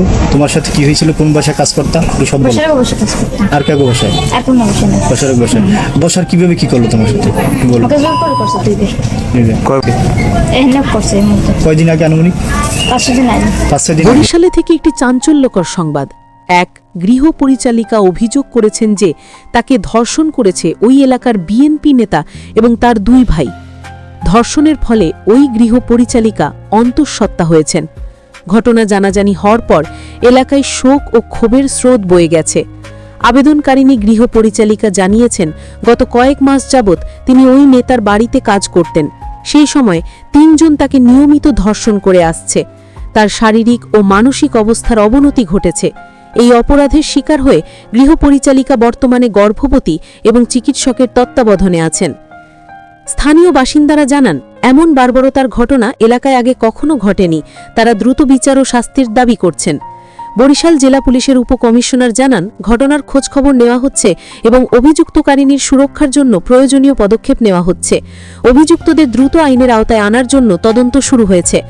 তো তোমার সাথে কি হয়েছিল? কোন বাসায় কাজ করতাম একটু সব বলো। আর কাকু বাসায়? এখন না বসে না। বসার বাসায়। বসার কীভাবে কি করল তোমার সাথে? বলো। জোর করে করছে করছে কয়দিন আগে আনুমানিক? পাঁচশো দিন আগে। পাঁচ দিন বরিশালে থেকে একটি চাঞ্চল্যকর সংবাদ। এক গৃহ পরিচালিকা অভিযোগ করেছেন যে তাকে ধর্ষণ করেছে ওই এলাকার বিএনপি নেতা এবং তার দুই ভাই। ধর্ষণের ফলে ওই গৃহ পরিচালিকা অন্তঃসত্ত্বা হয়েছেন। ঘটনা জানাজানি হওয়ার পর এলাকায় শোক ও ক্ষোভের স্রোত বয়ে গেছে। আবেদনকারিণী গৃহ পরিচালিকা জানিয়েছেন, গত কয়েক মাস যাবৎ তিনি ওই নেতার বাড়িতে কাজ করতেন। সেই সময় তিনজন তাকে নিয়মিত ধর্ষণ করে আসছে। তার শারীরিক ও মানসিক অবস্থার অবনতি ঘটেছে। এই অপরাধের শিকার হয়ে গৃহপরিচালিকা বর্তমানে গর্ভবতী এবং চিকিৎসকের তত্ত্বাবধানে আছেন। স্থানীয় বাসিন্দারা জানান এমন বার্বরতার ঘটনা এলাকায় আগে কখনো ঘটেনি। তারা দ্রুত বিচার ও শাস্তির দাবি করছেন। বরিশাল জেলা পুলিশের উপকমিশনার জানান, ঘটনার খোঁজখবর নেওয়া হচ্ছে এবং অভিযুক্তকারিনীর সুরক্ষার জন্য প্রয়োজনীয় পদক্ষেপ নেওয়া হচ্ছে। অভিযুক্তদের দ্রুত আইনের আওতায় আনার জন্য তদন্ত শুরু হয়েছে।